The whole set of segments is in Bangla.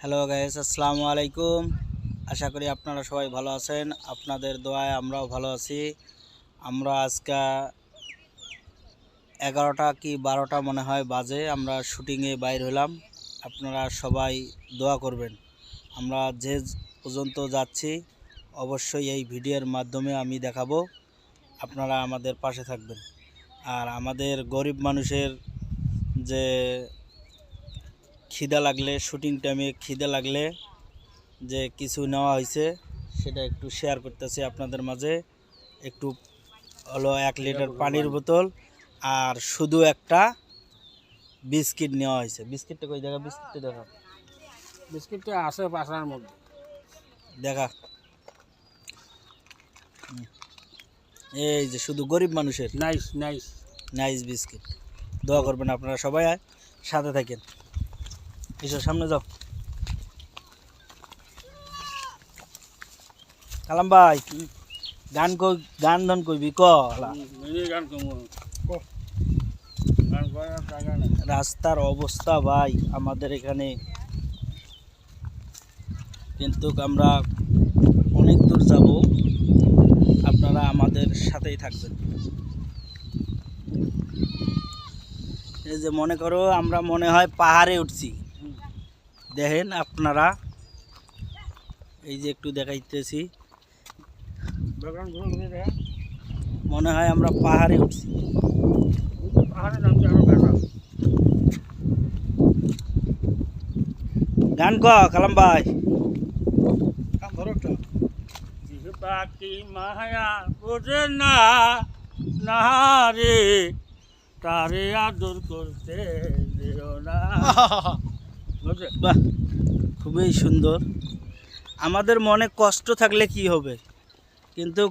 হ্যালো গাইস আসসালামু আলাইকুম আশা করি আপনারা সবাই ভালো আছেন। আপনাদের দোয়ায় আমরাও ভালো আছি। আমরা আজকে এগারোটা কি বারোটা মনে হয় বাজে। আমরা শুটিংয়ে বাইর হলাম। আপনারা সবাই দোয়া করবেন। আমরা যে পর্যন্ত যাচ্ছি, অবশ্যই এই ভিডিওর মাধ্যমে আমি দেখাবো। আপনারা আমাদের পাশে থাকবেন। আর আমাদের গরিব মানুষের যে খিদা লাগলে শুটিং টাইমে খিদা লাগলে যে কিছু নেওয়া হয়েছে সেটা একটু শেয়ার করতেছি আপনাদের মাঝে। একটু হলো এক লিটার পানির বোতল আর শুধু একটা বিস্কিট নেওয়া হয়েছে। বিস্কিটটা কই? দেখা বিস্কিটটা দেখা। বিস্কিটটা আছে পাশার মধ্যে। দেখা। এই যে শুধু গরিব মানুষের। Nice nice nice biscuit. দোয়া করবেন আপনারা সবাই সাথে থাকেন। এসো সামনে যাও। কালাম ভাই, গান কই, গান ধন কইবি ক? লা। এই গান কমু গান করার জায়গা নেই রাস্তার অবস্থা ভাই, আমাদের এখানে। কিন্তু আমরা অনেক দূর যাব, আপনারা আমাদের সাথেই থাকবেন। এই যে মনে করো, আমরা মনে হয় পাহাড়ে উঠছি। দেখেন আপনারা। এই যে একটু দেখাইতেছি। মনে হয় আমরা পাহাড়ে উঠছি। গান ক কালাম ভাই। পাখি মায়া বোঝে না না রে। তারে আদর করতে দিও না? বাহ খুবই সুন্দর। আমাদের মনে কষ্ট থাকলে কি হবে? কিন্তু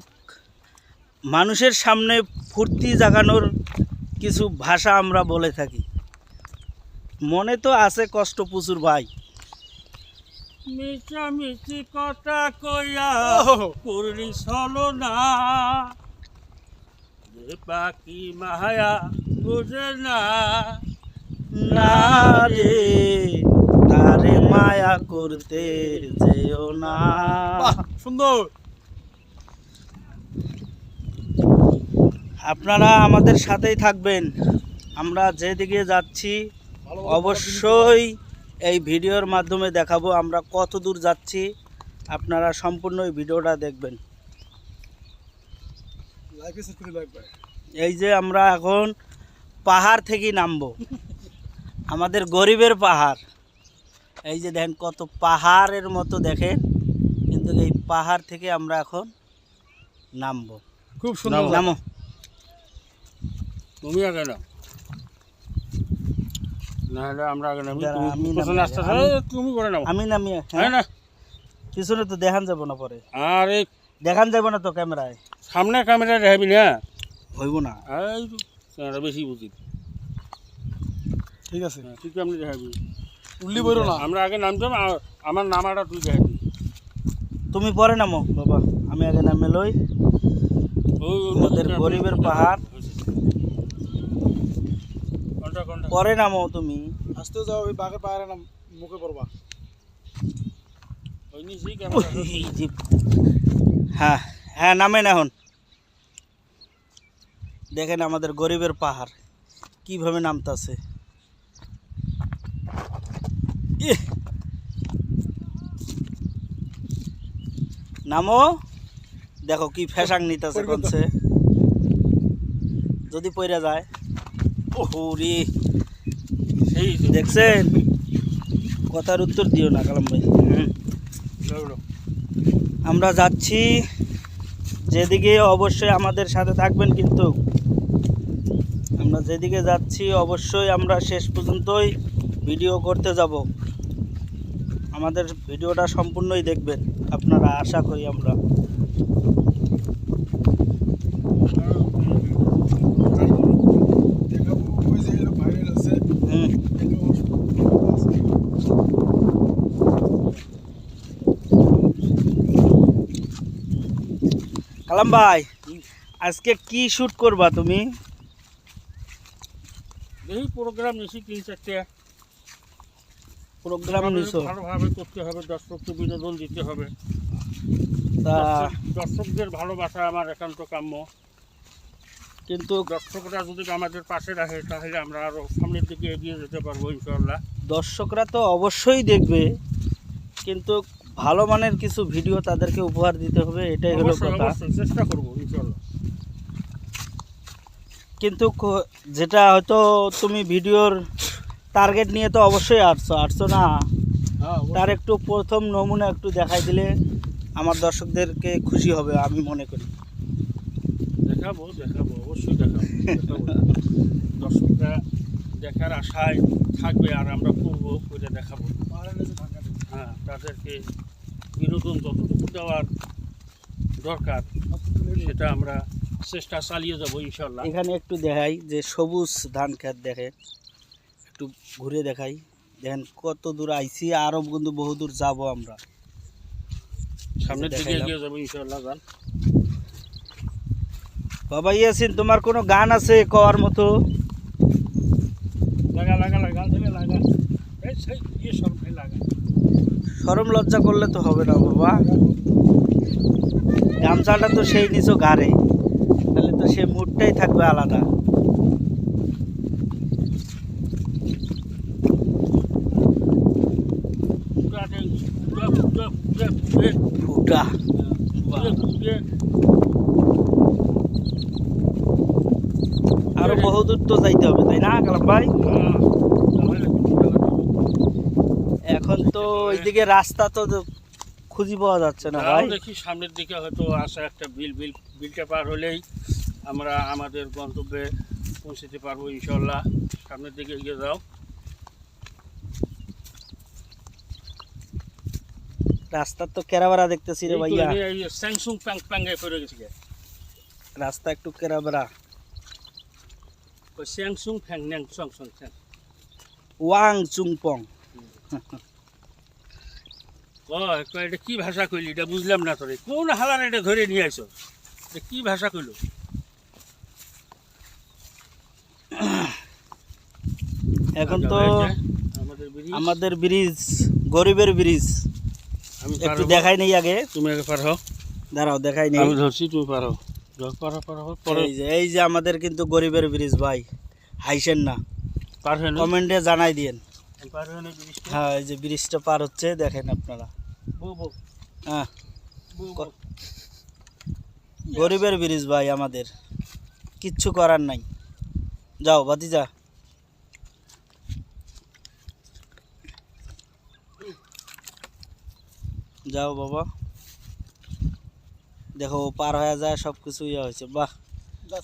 মানুষের সামনে ফুর্তি জাগানোর কিছু ভাষা আমরা বলে থাকি। মনে তো আছে কষ্ট প্রচুর ভাই। মিছা মিছি কথা কইয়া করলি চলো না। পাখি মায়া বুঝে না রে। মায়া করতে যেও না। সুন্দর। আপনারা আমাদের সাথেই থাকবেন। আমরা যেদিকে যাচ্ছি অবশ্যই এই ভিডিওর মাধ্যমে দেখাবো আমরা কত দূর যাচ্ছি। আপনারা সম্পূর্ণ এই ভিডিওটা দেখবেন। এই যে আমরা এখন পাহাড় থেকে নামবো। আমাদের গরিবের পাহাড়। এই যে দেখেন কত পাহাড়ের মতো দেখেন। কিন্তু এই পাহাড় থেকে আমরা এখন নামবো। খুব সুন্দর নামো। তুমি আগে না না হলে আমরা আগে নামি। তুমি পেছনে আসতে তুমি করে নাও আমি নামি হ্যাঁ? হ্যাঁ না? পিছনে তো দেখান যাব না পরে। আরে দেখান যাব না তো ক্যামেরায়। সামনে ক্যামেরা দেখাবি না? হইব না। এই বেশি বুঝি। ঠিক আছে। তুই কেমনি দেখাবি? উল্লি বইরো না। আমরা আগে নামতাম আমার নামাটা তুই দেখাবি তুমি পরে নামো বাবা। আমি আগে নামে লই। আমাদের গরিবের পাহাড়। পরে নামো তুমি। আসতে যাও ওই বাঘের পাহাড়ে নাম মুখে পড়বা। হ্যাঁ হ্যাঁ নামেন এখন। দেখেন আমাদের গরিবের পাহাড়। কীভাবে নামতাছে! নামো। দেখো কি ফ্যাশাং নিতেছে। কোনছে। যদি পইরা যায়। ওহো রে। দেখছেন? কথার উত্তর দিও না কালাম ভাই। আমরা যাচ্ছি। যেদিকে অবশ্যই আমাদের সাথে থাকবেন কিন্তু। আমরা যেদিকে যাচ্ছি অবশ্যই আমরা শেষ পর্যন্তই ভিডিও করতে যাব। আমাদের ভিডিওটা সম্পূর্ণই দেখবেন। আপনারা আশা করি আমরা। কালাম ভাই, আজকে কি শুট করবা তুমি? এই প্রোগ্রাম নিছি তিন চারটে। প্রোগ্রাম নিছো? ভালোভাবে করতে হবে দর্শককে বিনোদন দিতে হবে। তা দর্শকদের ভালোবাসা আমার একান্ত কাম্য। কিন্তু দর্শকরা যদি আমাদের পাশে রাখে তাহলে আমরা আরও সামনের দিকে এগিয়ে যেতে পারব ইনশাল্লাহ দর্শকরা তো অবশ্যই দেখবে কিন্তু ভালো মানের কিছু ভিডিও তাদেরকে উপহার দিতে হবে এটাই হলো কথা। চেষ্টা করব ইনশাল্লাহ কিন্তু যেটা হয়তো তুমি ভিডিওর টার্গেট নিয়ে তো অবশ্যই আসছো আসছো না? হ্যাঁ তার একটু প্রথম নমুনা একটু দেখাই দিলে আমার দর্শকদেরকে খুশি হবে আমি মনে করি। দেখাবো দেখাবো অবশ্যই দেখাবো। দর্শকরা দেখার আশায় থাকবে আর আমরা করব করে দেখাবো। হ্যাঁ তাদেরকে বিনোদন যতটুকু দেওয়ার দরকার সেটা আমরা চেষ্টা চালিয়ে যাব ইনশাল্লাহ। এখানে একটু দেখাই যে সবুজ ধান ক্ষেত দেখে। একটু ঘুরে দেখাই। দেখেন কত দূর আইছি আরও কিন্তু বহু দূর যাব আমরা। সামনের দিকে এগিয়ে যাব ইনশাল্লাহ যান। বাবা ইয়াসিন তোমার কোনো গান আছে কওয়ার মতো? লাগা ইয়ে লাগা। সরম লজ্জা করলে তো হবে না বাবা। গামছাটা তো সেই নিচো গাড়ে। তাহলে তো সে মুডটাই থাকবে আলাদা পুরা ট্যাঙ্ক, পুরা পুরা পুরা পুরা ফুটা পুরা পুরা আরও বহুদূর তো যাইতে হবে তাই না কালাম ভাই? এখন তো ওইদিকে রাস্তা তো খুঁজি পাওয়া যাচ্ছে না ভাই। দেখি সামনের দিকে হয়তো আসা একটা বিল বিল বিলটা পার হলেই আমরা আমাদের গন্তব্যে পৌঁছতে পারব ইনশাল্লাহ সামনের দিকে এগিয়ে যাও। রাস্তার তো কেরাবেড়া দেখতেছি রে ভাইয়া। স্যাংসুং প্যাং প্যাঙ্গে পড়ে গেছে রাস্তা একটু কেরাবেড়া ওই ফ্যাং ন্যাং সং সং ওয়াং চুংপং কয় কয় এটা কি ভাষা কইলি এটা বুঝলাম না তোরে কোন হালার এটা ধরে নিয়ে আইছো এটা কি ভাষা কইলো এখন তো আমাদের ব্রিজ আমাদের ব্রিজ গরিবের ব্রিজ আমি একটু দেখাই নেই আগে তুমি আগে পার হও দাঁড়াও দেখাই নেই আমি ধরছি তুমি পার হও এই যে আমাদের কিন্তু গরিবের ব্রিজ ভাই হাইসেন না। কমেন্টে জানাই দিয়েন। হয়ে এই যে ব্রিজটা পার হচ্ছে দেখেন আপনারা। হ্যাঁ। গরিবের ব্রিজ ভাই আমাদের। কিচ্ছু করার নাই। যাও বাতি যা যাও বাবা। দেখো পার হয়ে যায় সব কিছু ইয়ে হয়েছে। বাহ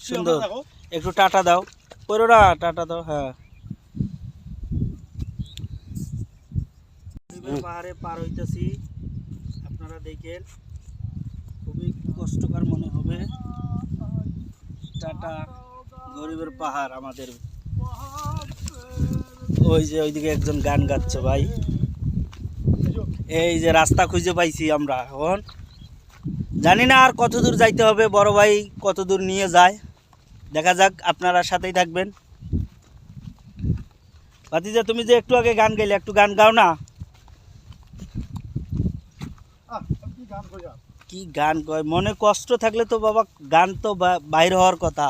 সুন্দর। একটু টাটা দাও। পড়ো না টাটা দাও হ্যাঁ। পাহাড়ে পার হইতেছি। আপনারা দেখেন খুবই কষ্টকর মনে হবে। টাটা গরিবের পাহাড় আমাদের। ওই যে ওইদিকে একজন গান গাচ্ছে ভাই। এই যে রাস্তা খুঁজে পাইছি আমরা এখন। জানি না আর কত দূর যাইতে হবে বড় ভাই কত দূর নিয়ে যায়। দেখা যাক আপনারা সাথেই থাকবেন। ভাতিজা তুমি যে একটু আগে গান গাইলে একটু গান গাও না। কি গান কয়? মনে কষ্ট থাকলে তো বাবা গান তো বাইর হওয়ার কথা।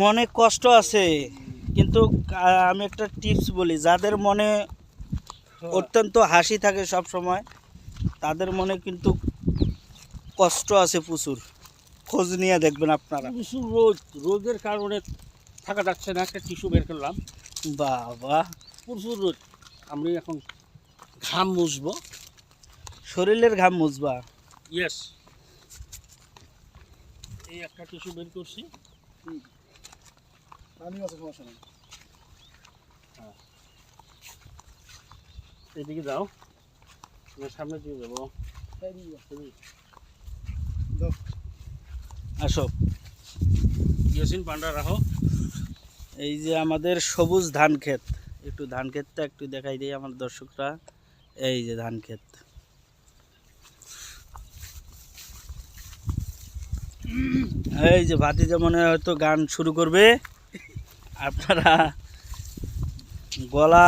মনে কষ্ট আছে। কিন্তু আমি একটা টিপস বলি যাদের মনে অত্যন্ত হাসি থাকে সব সময় তাদের মনে কিন্তু কষ্ট আছে প্রচুর। খোঁজ নিয়ে দেখবেন আপনারা। প্রচুর রোদ রোদের কারণে থাকা যাচ্ছে না একটা টিস্যু বের করলাম। বাবা। প্রচুর রোদ আমি এখন ঘাম মুছবো। শরীরের ঘাম মুছবা? ইয়েস এই একটা টিস্যু বের করছি। পানি আছে সমস্যা নেই। এদিকে যাও। না সামনে দিয়ে যাব। যাও। আসো। গিয়েছেন পান্ডা রাখো এই যে আমাদের সবুজ ধান ক্ষেত। একটু ধান ক্ষেতটা একটু দেখাই দিই আমার দর্শকরা। এই যে ধান ক্ষেত। এই যে ভাতিজা মনে হয় হয়তো গান শুরু করবে। আপনারা গলা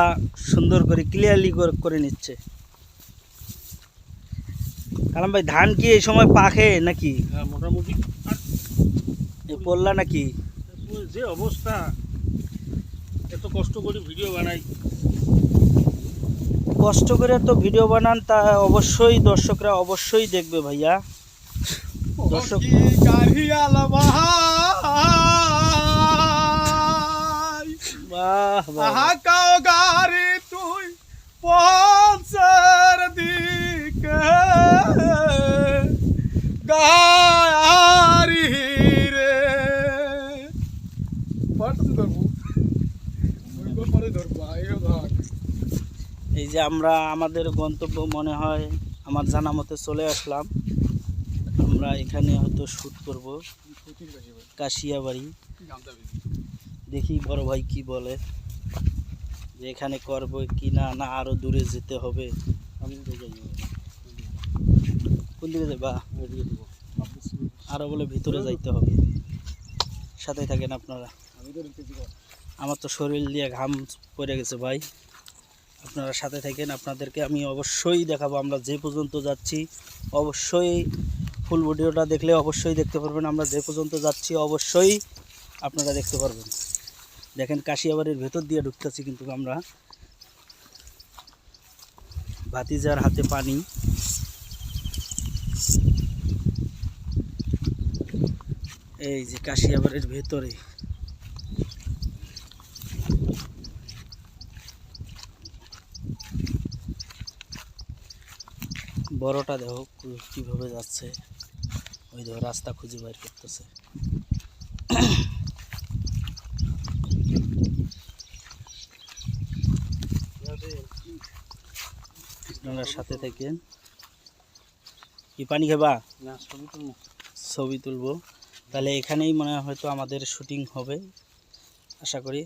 সুন্দর করে ক্লিয়ারলি করে নিচ্ছে। কালাম ভাই ধান কি এই সময় পাখে নাকি? হ্যাঁ মোটামুটি। এ পড়লা নাকি? যে অবস্থা এত কষ্ট করে ভিডিও বানাই। কষ্ট করে তো ভিডিও বানান তা অবশ্যই দর্শকরা অবশ্যই দেখবে ভাইয়া। দর্শক কাও তুই পঞ্চের দিকে। গায়ারি রে পারতো ধরবো। ওইবার পরে ধরবো এই যে আমরা আমাদের গন্তব্য মনে হয় আমার জানা মতে চলে আসলাম। আমরা এখানে হয়তো শ্যুট করব। কাশিয়াবাড়ি। দেখি বড় ভাই কি বলে যে এখানে করব কি না না আরও দূরে যেতে হবে। আমি যাই কোন দিকে যাবা? এদিকে দেবো আরও বলে ভিতরে যাইতে হবে। সাথে থাকেন আপনারা। আমার তো শরীর দিয়ে ঘাম পড়ে গেছে ভাই। আপনারা সাথে থাকেন, আপনাদেরকে আমি অবশ্যই দেখাবো। আমরা যে পর্যন্ত যাচ্ছি, অবশ্যই ফুল ভিডিওটা দেখলে অবশ্যই দেখতে পারবেন। আমরা যে পর্যন্ত যাচ্ছি, অবশ্যই আপনারা দেখতে পারবেন। দেখেন কাশিয়াবাড়ির ভেতর দিয়ে ঢুকতেছি কিন্তু আমরা। ভাতিজার হাতে পানি। এই যে কাশিয়াবাড়ির ভেতরে। বড়টা দেখো কীভাবে যাচ্ছে। ওই দেখো রাস্তা খুঁজে বাইর করতেছে। আপনারা সাথে থাকেন। কি পানি খাবা? না সবই তো ছবি তুলবো। তাহলে এখানেই মনে হয় হয়তো আমাদের শুটিং হবে। আশা করি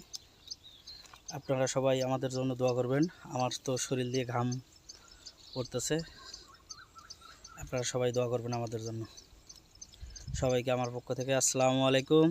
আপনারা সবাই আমাদের জন্য দোয়া করবেন। আমার তো শরীর দিয়ে ঘাম পড়তেছে। আপনারা সবাই দোয়া করবেন আমাদের জন্য। সবাইকে আমার পক্ষ থেকে আসসালামু আলাইকুম।